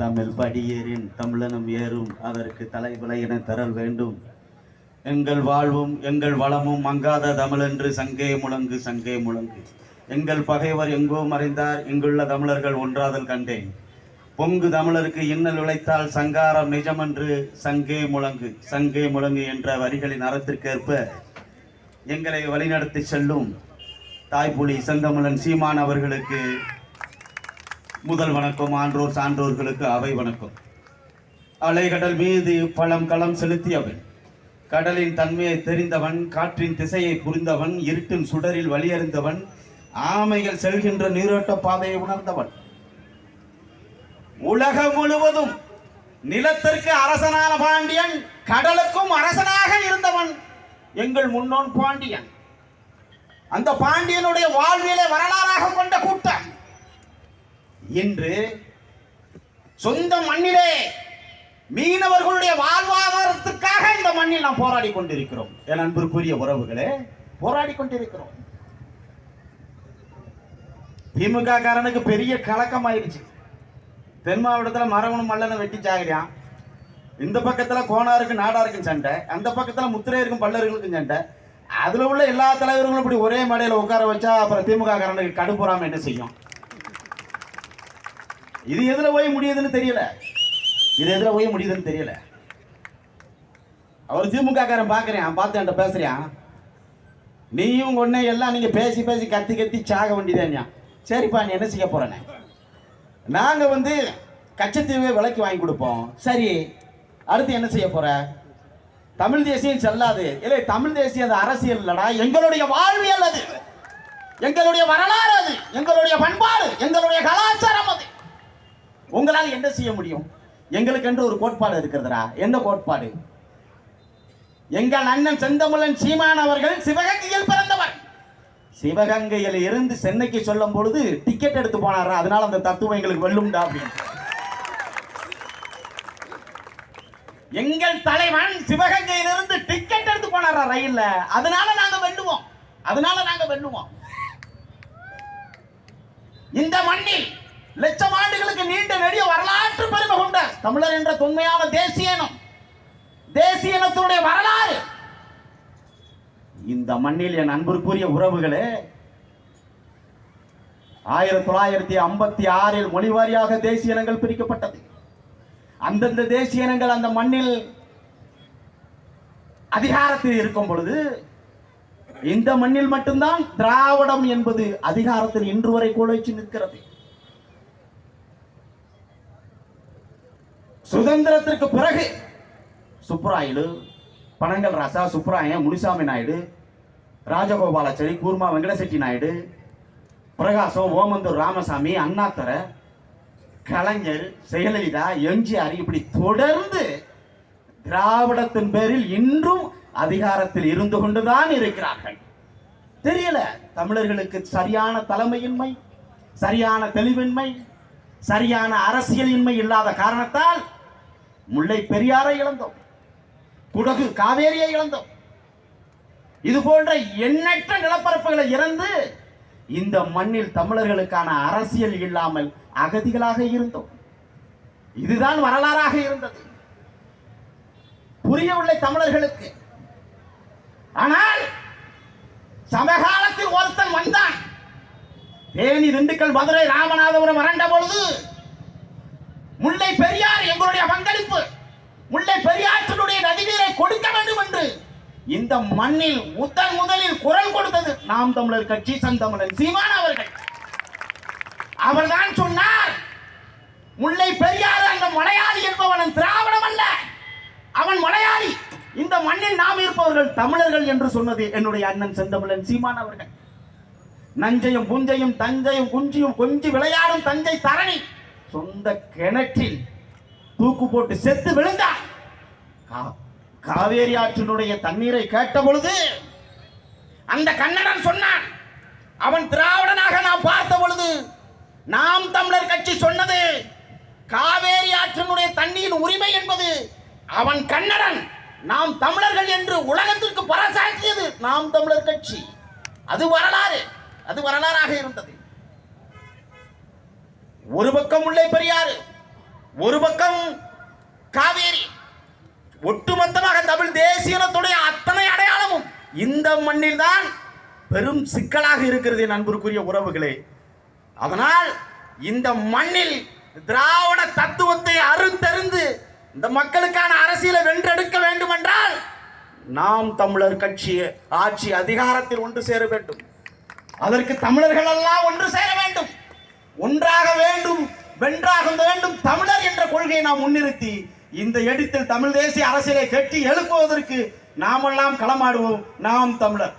தமிழ் படியேறின் தமிழனும் ஏறும். அதற்கு தலைவிலை என தரல் வேண்டும். எங்கள் வாழ்வும் எங்கள் வளமும் மங்காத தமிழென்று சங்கே முழங்கு சங்கே முழங்கு. எங்கள் பகைவர் எங்கோ மறைந்தார் இங்குள்ள தமிழர்கள் ஒன்றாதல் கண்டேன். பொங்கு தமிழருக்கு இன்னல் உழைத்தால் சங்காரம் நிஜமென்று சங்கே முழங்கு சங்கே முழங்கு என்ற வரிகளின் அறத்திற்கேற்ப எங்களை வழிநடத்தி செல்லும் தாய்ப்புலி செந்தமிழன் சீமான் அவர்களுக்கு முதல் வணக்கம் ஆன்றோர் சான்றோர்களுக்கு அவை வணக்கம். அலைகடல் மீது பழம் களம் செலுத்தியவன் கடலின் தன்மையை தெரிந்தவன் காற்றின் திசையை புரிந்தவன் இருட்டின் சுடரில் வழியறிந்தவன் ஆமைகள் செல்கின்ற நீரோட்ட பாதையை உணர்ந்தவன். உலகம் முழுவதும் நிலத்திற்கு அரசனான பாண்டியன் கடலுக்கும் அரசனாக இருந்தவன் எங்கள் முன்னோன் பாண்டியன். அந்த பாண்டியனுடைய வாழ்வியலை வரலாறாக கொண்ட கூட்டம். இன்று சொந்த மண்ணிலே மீனவர்களுடைய வாழ்வாதாரத்துக்காக இந்த மண்ணில் நாம் போராடி கொண்டிருக்கிறோம். என் அன்பிற்குரிய உறவுகளே போராடி கொண்டிருக்கிறோம். திமுக காரனுக்கு பெரிய கலக்கம் ஆயிடுச்சு தென் மாவட்டத்தில் மரவனும் மல்லனை வெட்டி சாகுறான் இந்த பக்கத்தில் கோணாருக்கும் நாடாருக்கும் சண்டை அந்த பக்கத்தில் முத்திரையருக்கும் பல்லர்களுக்கும் சண்டை. அதில் உள்ள எல்லா தலைவர்களும் இப்படி ஒரே மேடையில உட்கார வச்சா அப்புறம் திமுக காரனுக்கு கடுப்புறாமல் என்ன செய்யும்? இது எதுல போய் முடியுதுன்னு தெரியல. இது எதுல போய் முடியுதுன்னு தெரியல. அவர் திமுகக்காரன் பாக்குறேன் பார்த்து என்கிட்ட பேசுறியான் நீயும் ஒன்னே எல்லாம் நீங்க பேசி பேசி கத்தி கத்தி சாக வேண்டியதேன்யா சரிப்பா நீ என்ன செய்ய போறேன்னு. நாங்க வந்து கச்சத்தீவை விலைக்கு வாங்கி கொடுப்போம். சரி அடுத்து என்ன செய்ய போற? தமிழ் தேசியம் செல்லாது. இல்லை தமிழ் தேசியம் அது அரசியல் இல்லடா. எங்களுடைய வாழ்வியல் அது. எங்களுடைய வரலாறு அது. எங்களுடைய பண்பாடு எங்களுடைய கலாச்சாரம் அது. உங்களால் என்ன செய்ய முடியும்? எங்களுக்கென்று ஒரு கோட்பாடு இருக்கிறதுடா. என்ன கோட்பாடு? எங்கள் அண்ணன் செந்தமிழன் சீமான் அவர்கள் சிவகங்கையில் பிறந்தவர். சிவகங்கையில் இருந்து சென்னைக்கு சொல்லும் பொழுது டிக்கெட் எடுத்து போனாரா அதனால அந்த தத்துவம் எங்களுக்கு வெல்லும்டா அப்படின்னு. எங்கள் தலைவன் சிவகங்கையிலிருந்து டிக்கெட் எடுத்து போனாரா ரயில்ல. அதனால நாங்க வெல்லுவோம். அதனால நாங்க வெல்லுவோம். இந்த மண்ணில் லட்சம் ஆண்டுகளுக்கு நீண்ட நெடிய வரலாற்று பெருமை கொண்ட தமிழர் என்ற தொன்மையான தேசிய இனம். தேசிய இனத்தினுடைய வரலாறு. இந்த மண்ணில் என் அன்பிற்குரிய உறவுகளே ஆயிரத்தி தொள்ளாயிரத்தி ஐம்பத்தி ஆறில் மொழிவாரியாக தேசிய இனங்கள் பிரிக்கப்பட்டது. அந்தந்த தேசிய இனங்கள் அந்த மண்ணில் அதிகாரத்தில் இருக்கும் பொழுது இந்த மண்ணில் மட்டும்தான் திராவிடம் என்பது அதிகாரத்தில் இன்று வரை குழைச்சு நிற்கிறது. சுதந்திரத்திற்கு பிறகு சுப்ராயுடு பனங்கல் ராசா சுப்புராயன் முனிசாமி நாயுடு ராஜகோபாலாச்சாரி கூர்மா வெங்கடசெட்டி நாயுடு பிரகாசம் ஓமந்தூர் ராமசாமி அண்ணாத்தர கலைஞர் செயலலிதா எம்ஜிஆர் இப்படி தொடர்ந்து திராவிடத்தின் பேரில் இன்றும் அதிகாரத்தில் இருந்து கொண்டுதான் இருக்கிறார்கள். தெரியல தமிழர்களுக்கு சரியான தலைமையின்மை சரியான தெளிவின்மை சரியான அரசியலின்மை இல்லாத காரணத்தால் முல்லை பெரியாரை இழந்தோம். குடகு காவேரியை இழந்தோம். இது போன்ற எண்ணற்ற நிலப்பரப்புகளை இறந்து இந்த மண்ணில் தமிழர்களுக்கான அரசியல் இல்லாமல் அகதிகளாக இருந்தோம். இதுதான் வரலாறாக இருந்தது. புரியவில்லை தமிழர்களுக்கு. ஆனால் சமகாலத்தில் ஒருத்தன் வந்தான். தேனி திண்டுக்கல் மதுரை ராமநாதபுரம் வறண்ட பொழுது முல்லை பெரியார் எங்களுடைய பங்களிப்பு. முல்லை பெரியாற்றினுடைய நதிநீரை கொடுக்க வேண்டும் என்று. இந்த மண்ணில் முதன் முதலில் குரல் கொடுத்தது நாம் தமிழர் கட்சி சந்தமிழன் சீமான் அவர்கள். அவர்தான் சொன்னார் முல்லை பெரியார் அந்த மலையாளி என்பவன் திராவிடம் அல்ல. அவன் மலையாளி. இந்த மண்ணில் நாம் இருப்பவர்கள் தமிழர்கள் என்று சொன்னது என்னுடைய அண்ணன் செந்தமிழன் சீமான் அவர்கள். நஞ்சையும் புஞ்சையும் தஞ்சையும் குஞ்சியும் கொஞ்சி விளையாடும் தஞ்சை தரணி சொந்த கிணற்றில் தூக்கு போட்டு செத்து விழுந்தார் காவேரி ஆற்றினுடைய தண்ணீரை கேட்ட பொழுது அந்த கன்னடன் சொன்னான் அவன் திராவிடனாக நான் பார்த்த பொழுது நாம் தமிழர் கட்சி சொன்னது காவேரி ஆற்றினுடைய தண்ணீரின் உரிமை என்பது அவன் கன்னடன் நாம் தமிழர்கள் என்று உலகத்திற்கு பரசாக்கியது நாம் தமிழர் கட்சி. அது வரலாறு அது வரலாறாக இருந்தது. ஒரு பக்கம் முல்லை பெரியாறு ஒரு பக்கம் காவேரி ஒட்டுமொத்தமாக தமிழ் தேசியனத்துடைய அத்தனை அடையாளமும் இந்த மண்ணில் தான் பெரும் சிக்கலாக இருக்கிறது என் அன்பிற்குரிய உறவுகளே. அதனால் இந்த மண்ணில் திராவிட தத்துவத்தை அறுத்தறிந்து இந்த மக்களுக்கான அரசியலை வென்றெடுக்க வேண்டும் என்றால் நாம் தமிழர் கட்சி ஆட்சி அதிகாரத்தில் ஒன்று சேர வேண்டும். அதற்கு தமிழர்கள் எல்லாம் ஒன்று சேர வேண்டும். ஒன்றாக வேண்டும். என்ற நாம் முன்னிறுத்தி இந்த எடுத்தில் தமிழ் தேசிய அரசியலை கட்டி எழுப்புவதற்கு நாமெல்லாம் களமாடுவோம். நாம் தமிழர்.